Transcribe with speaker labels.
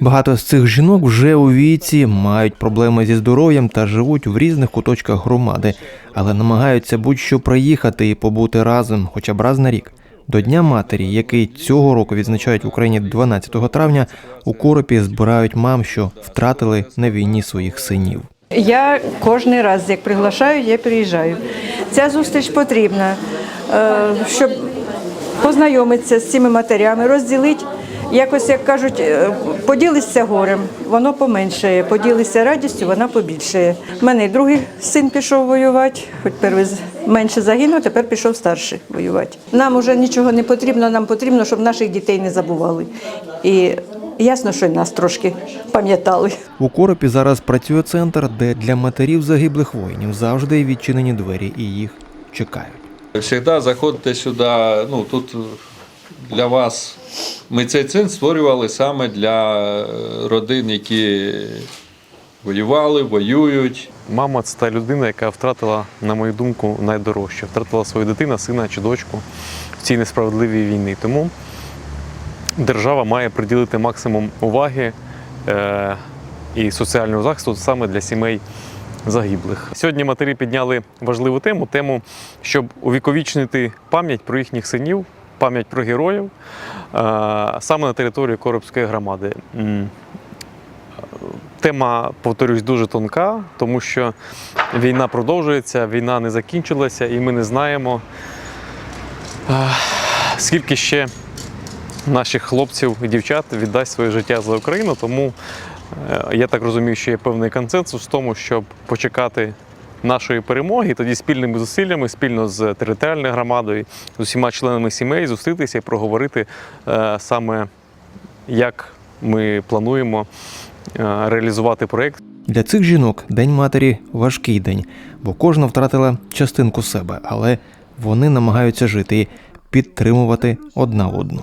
Speaker 1: Багато з цих жінок вже у віці мають проблеми зі здоров'ям та живуть в різних куточках громади, але намагаються будь-що приїхати і побути разом, хоча б раз на рік. До Дня матері, який цього року відзначають в Україні 12 травня, у коропі збирають мам, що втратили на війні своїх синів.
Speaker 2: Я кожен раз, як приглашають, я приїжджаю. Ця зустріч потрібна, е, щоб познайомитися з цими матерями, розділити. Якось, як кажуть, е, поділися горем, воно поменшає, поділися радістю, вона побільшає. У мене і другий син пішов воювати, хоч перший менше загинув, тепер пішов старший воювати. Нам вже нічого не потрібно, нам потрібно, щоб наших дітей не забували. І ясно, що й нас трошки пам'ятали.
Speaker 1: У коропі зараз працює центр, де для матерів загиблих воїнів завжди відчинені двері і їх чекають.
Speaker 3: Всегда заходите сюди, ну тут для вас. Ми цей центр створювали саме для е, родин, які воювали, воюють.
Speaker 4: Мама це та людина, яка втратила, на мою думку, найдорожче. Втратила свою дитину, сина чи дочку в цій несправедливій війні. Тому держава має приділити максимум уваги е, і соціального захисту саме для сімей загиблих. Сьогодні матері підняли важливу тему тему, щоб увіковічнити пам'ять про їхніх синів, пам'ять про героїв е, саме на території Коробської громади. Тема, повторюсь, дуже тонка, тому що війна продовжується, війна не закінчилася, і ми не знаємо, е, скільки ще наших хлопців і дівчат віддасть своє життя за Україну. Тому е, я так розумію, що є певний консенсус в тому, щоб почекати нашої перемоги, тоді спільними зусиллями, спільно з територіальною громадою, з усіма членами сімей зустрітися і проговорити е, саме, як ми плануємо е, реалізувати проєкт.
Speaker 1: Для цих жінок День матері важкий день, бо кожна втратила частинку себе, але вони намагаються жити і підтримувати одна одну.